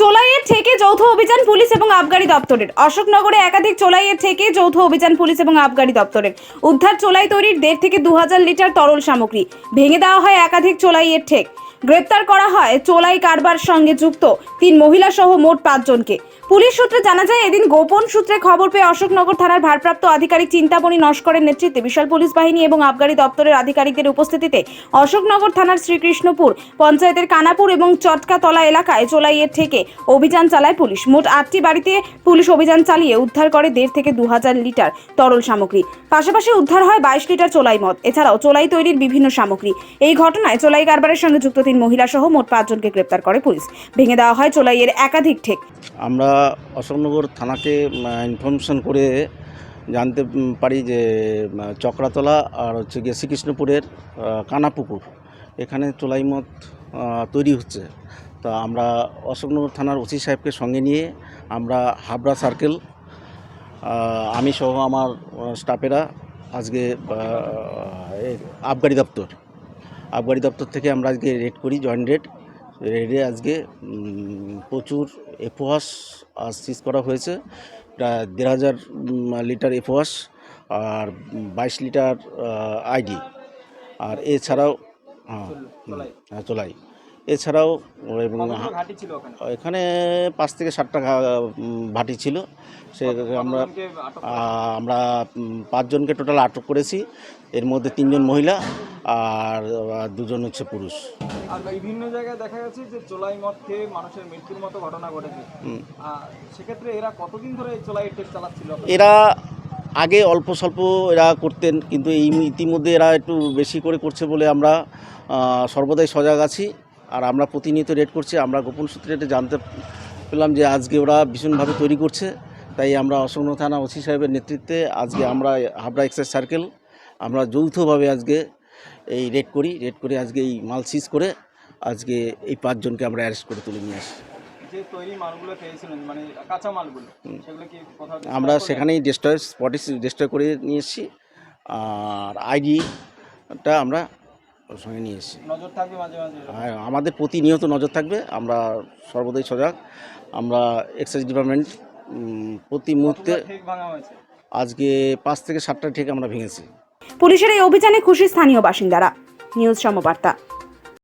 চোলাইয়ের থেকে যৌথ অভিযান পুলিশ এবং আবগারি দপ্তরের। অশোকনগরে একাধিক চোলাইয়ের থেকে যৌথ অভিযান পুলিশ এবং আবগারি দপ্তরের। উদ্ধার চোলাই তৈরির দেড় থেকে দু হাজার লিটার তরল সামগ্রী। ভেঙে দেওয়া হয় একাধিক চোলাইয়ের ঠেক। গ্রেপ্তার করা হয় চোলাই কারবার সঙ্গে যুক্ত তিন মহিলা সহ মোট পাঁচজনকে। পুলিশ সূত্রে জানা যায়, এদিন গোপন সূত্রে খবর পেয়ে অশোকনগর থানার ভারপ্রাপ্ত আধিকারিক চিন্তামণি নস্করের নেতৃত্বে বিশাল পুলিশ বাহিনী এবং আবগারি দপ্তরের আধিকারিকদের উপস্থিতিতে অশোকনগর থানার শ্রীকৃষ্ণপুর পঞ্চায়েতের কানাপুর এবং চটকাতলা এলাকায় চোলাইয়ের থেকে অভিযান চালায় পুলিশ। মোট আটটি বাড়িতে পুলিশ অভিযান চালিয়ে উদ্ধার করে দেড় থেকে দু হাজার লিটার তরল সামগ্রী। পাশাপাশি উদ্ধার হয় বাইশ লিটার চোলাই মদ। এছাড়াও চোলাই তৈরির বিভিন্ন সামগ্রী। এই ঘটনায় চোলাই কারবারের সঙ্গে যুক্ত তিন মহিলা সহ মোট পাঁচজনকে গ্রেপ্তার করে পুলিশ। ভেঙে দেওয়া হয় চোলাইয়ের একাধিক ঠেক। আমরা অশোকনগর থানাকে ইনফরমেশন করে জানতে পারি যে চক্রাতলা আর হচ্ছে গিয়ে শ্রীকৃষ্ণপুরের কানাপুকুর। এখানে চোলাই মদ তৈরি হচ্ছে। তা আমরা অশোকনগর থানার ওসি সাহেবকে সঙ্গে নিয়ে আমরা হাবড়া সার্কেল আমি সহ আমার স্টাফেরা আজকে আবগারি দপ্তর আবগারি দপ্তর থেকে আমরা আজকে রেড করি জয়েন্ট রেড। রেডে আজকে প্রচুর এফোয়াস সিজ করা হয়েছে। প্রায় দেড় হাজার লিটার এফোয়াস আর বাইশ লিটার আইডি আর এছাড়াও হ্যাঁ, চোলাই। এছাড়াও এখানে পাঁচ থেকে ষাটটা ভাটি ছিল। সে আমরা আমরা পাঁচজনকে টোটাল আটক করেছি। এর মধ্যে তিনজন মহিলা আর দুজন হচ্ছে পুরুষ। আর বিভিন্ন জায়গায় দেখা গেছে যে চোলাই মদ খেয়ে মানুষের মৃত্যুর মতো ঘটনা ঘটেছে। সেক্ষেত্রে এরা কতদিন ধরে চোলাই টেস্ট চালাচ্ছিল? এরা আগে অল্প স্বল্প এরা করতেন কিন্তু এই ইতিমধ্যে এরা একটু বেশি করে করছে বলে আমরা সর্বদাই সজাগ আছি। আর আমরা প্রতিনিয়ত রেড করছি আমরা গোপন সূত্রে এটা জানতে পেলাম যে আজকে ওরা ভীষণভাবে তৈরি করছে। তাই আমরা অসংন থানা ওসি সাহেবের নেতৃত্বে আজকে আমরা হাবড়া এক্সাইজ সার্কেল আমরা যৌথভাবে আজকে এই রেড করি রেড করে আজকে এই মাল সিজ করে আজকে এই পাঁচজনকে আমরা অ্যারেস্ট করে তুলে নিয়ে আসি। তৈরি মালগুলো মানে আমরা সেখানেই ডিস্ট্রয় স্পটে ডিস্ট্রয় করে নিয়ে এসেছি। আর আইডিটা আমরা ওর সঙ্গে নিয়ে এসেছি। নজর থাকবে মাঝে মাঝে হ্যাঁ আমাদের প্রতিনিয়ত নজর থাকবে। আমরা সর্বদাই সজাগ। আমরা এক্সাইজ ডিপার্টমেন্ট প্রতি মুহূর্তে আজকে পাঁচ থেকে সাতটা ঠিক আমরা ভেঙেছি। পুলিশের এই অভিযানে খুশি স্থানীয় বাসিন্দারা। নিউজ সমবার্তা।